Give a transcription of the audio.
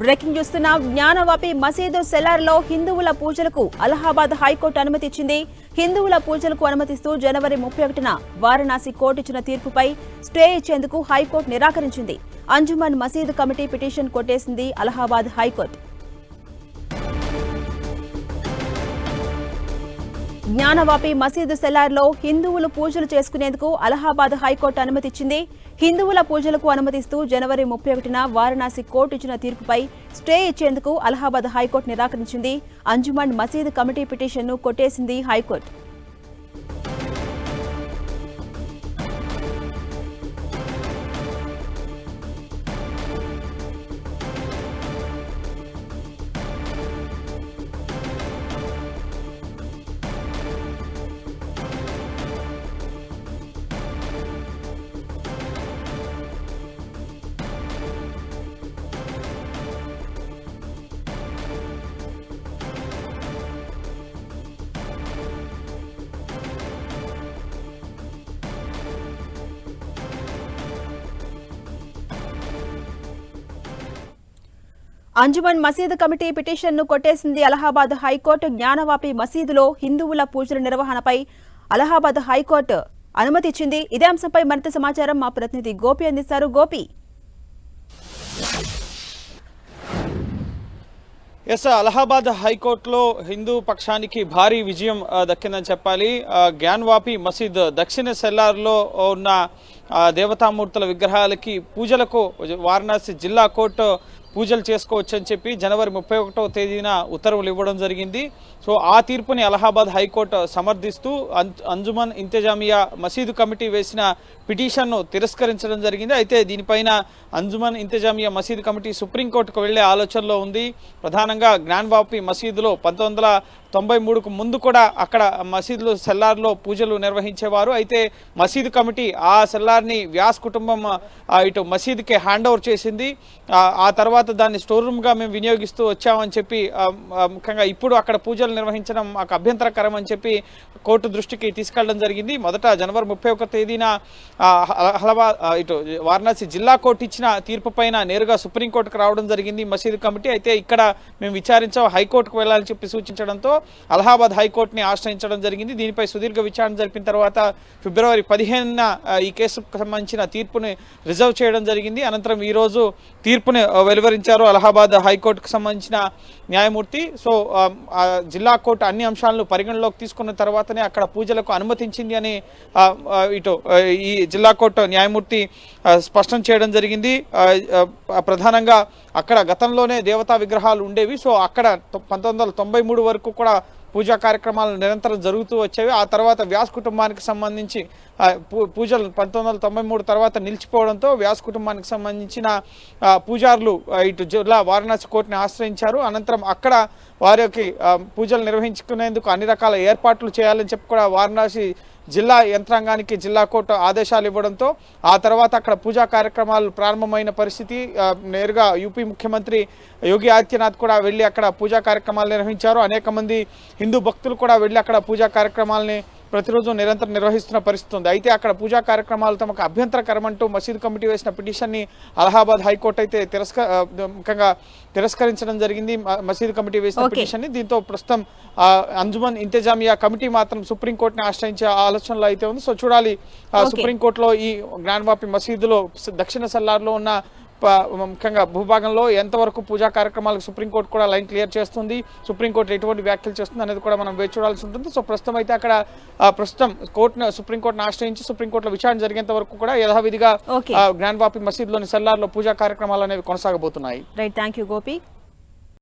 Breaking చూస్తున్నాం జ్ఞానవాపి మసీదు సెలార్లో హిందువుల పూజలకు అలహాబాద్ హైకోర్టు అనుమతి ఇచ్చింది హిందువుల పూజలకు అనుమతిస్తూ జనవరి ముప్పై ఒకటిన వారణాసి కోర్టు ఇచ్చిన తీర్పుపై స్టే ఇచ్చేందుకు హైకోర్టు నిరాకరించింది. అంజుమన్ మసీదు కమిటీ పిటిషన్ కొట్టేసింది అలహాబాద్ హైకోర్టు. జ్ఞానవాపి మసీదు సెలార్లో హిందువులు పూజలు చేసుకునేందుకు అలహాబాద్ హైకోర్టు అనుమతిచ్చింది. హిందువుల పూజలకు అనుమతిస్తూ జనవరి ముప్పై ఒకటిన వారణాసి కోర్టు ఇచ్చిన తీర్పుపై స్టే ఇచ్చేందుకు అలహాబాద్ హైకోర్టు నిరాకరించింది. అంజుమన్ మసీదు కమిటీ పిటిషన్ను కొట్టేసింది హైకోర్టు. అంజుమన్ మసీదు కమిటీ పిటిషన్ను కొట్టేసింది అలహాబాద్ హైకోర్టు జ్ఞానవాపి మసీదులో హిందువుల పూజల నిర్వహణపై అలహాబాద్ హైకోర్టు అనుమతి ఇచ్చింది ఇదే అంశంపై మరింత సమాచారం మా ప్రతినిధి గోపి అందిస్తారు. గోపి. ఎస్ అలహాబాద్ హైకోర్టులో హిందూ పక్షానికి భారీ విజయం దక్కిందని చెప్పాలి. జ్ఞాన్వాపి మసీద్ దక్షిణ సెల్లార్లో ఉన్న దేవతామూర్తుల విగ్రహాలకి పూజలకు వారణాసి జిల్లా కోర్టు పూజలు చేసుకోవచ్చని చెప్పి జనవరి ముప్పై ఒకటో తేదీన ఉత్తర్వులు ఇవ్వడం జరిగింది. సో ఆ తీర్పుని అలహాబాద్ హైకోర్టు సమర్థిస్తూ అంజుమన్ ఇంతజామియా మసీదు కమిటీ వేసిన పిటిషన్ను తిరస్కరించడం జరిగింది. అయితే దీనిపైన అంజుమన్ ఇంతజామియా మసీదు కమిటీ సుప్రీంకోర్టుకు వెళ్ళే ఆలోచనలో ఉంది. ప్రధానంగా జ్ఞాన్వాపి మసీదులో పంతొమ్మిది తొంభై మూడుకు ముందు కూడా అక్కడ మసీదులు సెల్లార్లో పూజలు నిర్వహించేవారు. అయితే మసీదు కమిటీ ఆ సెల్లార్ని వ్యాస్ కుటుంబం ఇటు మసీదుకి హ్యాండ్ ఓవర్ చేసింది. ఆ, తర్వాత దాన్ని స్టోర్ రూమ్గా మేము వినియోగిస్తూ వచ్చామని చెప్పి ముఖ్యంగా ఇప్పుడు అక్కడ పూజలు నిర్వహించడం మాకు అభ్యంతరకరం అని చెప్పి కోర్టు దృష్టికి తీసుకెళ్ళడం జరిగింది. మొదట జనవరి ముప్పై ఒక తేదీన ఆ, ఇటు వారణాసి జిల్లా కోర్టు ఇచ్చిన తీర్పు పైన నేరుగా సుప్రీంకోర్టుకు రావడం జరిగింది మసీదు కమిటీ. అయితే ఇక్కడ మేము విచారించాం హైకోర్టుకు వెళ్ళాలని చెప్పి సూచించడంతో అలహాబాద్ హైకోర్టుని ఆశ్రయించడం జరిగింది. దీనిపై సుదీర్ఘ విచారణ జరిపిన తర్వాత ఫిబ్రవరి పదిహేనున ఈ కేసుకు సంబంధించిన తీర్పుని రిజర్వ్ చేయడం జరిగింది. అనంతరం ఈ రోజు తీర్పుని వెలువరించారు అలహాబాద్ హైకోర్టుకు సంబంధించిన న్యాయమూర్తి. సో జిల్లా కోర్టు అన్ని అంశాలను పరిగణలోకి తీసుకున్న తర్వాతనే అక్కడ పూజలకు అనుమతించింది అని ఇటు ఈ జిల్లా కోర్టు న్యాయమూర్తి స్పష్టం చేయడం జరిగింది. ప్రధానంగా అక్కడ గతంలోనే దేవతా విగ్రహాలు ఉండేవి. సో అక్కడ పంతొమ్మిది వందల తొంభై మూడు వరకు కూడా పూజా కార్యక్రమాలు నిరంతరం జరుగుతూ వచ్చేవి. ఆ తర్వాత వ్యాస్ కుటుంబానికి సంబంధించి పూ- పూజలు పంతొమ్మిది వందల తొంభై మూడు తర్వాత నిలిచిపోవడంతో వ్యాస్ కుటుంబానికి సంబంధించిన పూజారులు ఇటు జిల్లా వారణాసి కోర్టుని ఆశ్రయించారు. అనంతరం అక్కడ వారికి పూజలు నిర్వహించుకునేందుకు అన్ని రకాల ఏర్పాట్లు చేయాలని చెప్పి కూడా వారణాసి జిల్లా యంత్రాంగానికి జిల్లా కోర్టు ఆదేశాలు ఇవ్వడంతో ఆ తర్వాత అక్కడ పూజా కార్యక్రమాలు ప్రారంభమైన పరిస్థితి నేరుగా యూపీ ముఖ్యమంత్రి యోగి ఆదిత్యనాథ్ కూడా వెళ్ళి అక్కడ పూజా కార్యక్రమాలు నిర్వహించారు. అనేక మంది హిందూ భక్తులు కూడా వెళ్ళి అక్కడ పూజా కార్యక్రమాలని ప్రతిరోజు నిరంతరం నిర్వహిస్తున్న పరిస్థితి ఉంది అయితే అక్కడ పూజా కార్యక్రమాలు తమకు అభ్యంతరకరమంటూ మసీదు కమిటీ వేసిన పిటిషన్ని అలహాబాద్ హైకోర్టు అయితే తిరస్క ముఖ్యంగా తిరస్కరించడం జరిగింది మసీదు కమిటీ వేసిన Okay. పిటిషన్ని దీంతో ప్రస్తుతం ఆ, అంజుమన్ ఇంతజామియా కమిటీ మాత్రం సుప్రీంకోర్టుని ఆశ్రయించే ఆలోచనలో అయితే ఉంది సో చూడాలి. సుప్రీంకోర్టులో ఈ జ్ఞాన్వాపి మసీదులో స- దక్షిణ సల్లార్లో ఉన్న ముఖ్యంగా భూభాగంలో ఎంతవరకు పూజా కార్యక్రమాలకు సుప్రీంకోర్టు కూడా లైన్ క్లియర్ చేస్తుంది సుప్రీంకోర్టు ఎటువంటి వ్యాఖ్యలు చేస్తుంది అనేది కూడా మనం వేచి చూడాల్సి ఉంటుంది. సో ప్రస్తుతం అయితే అక్కడ ప్రస్తుతం కోర్టును సుప్రీంకోర్టును ఆశ్రయించి సుప్రీంకోర్టులో విచారణ జరిగేంత వరకు కూడా యథావిధిగా జ్ఞాన్వాపి మసీదులోని సెల్లార్లో పూజా కార్యక్రమాలు అనేవి కొనసాగబోతున్నాయి. Right thank you Gopi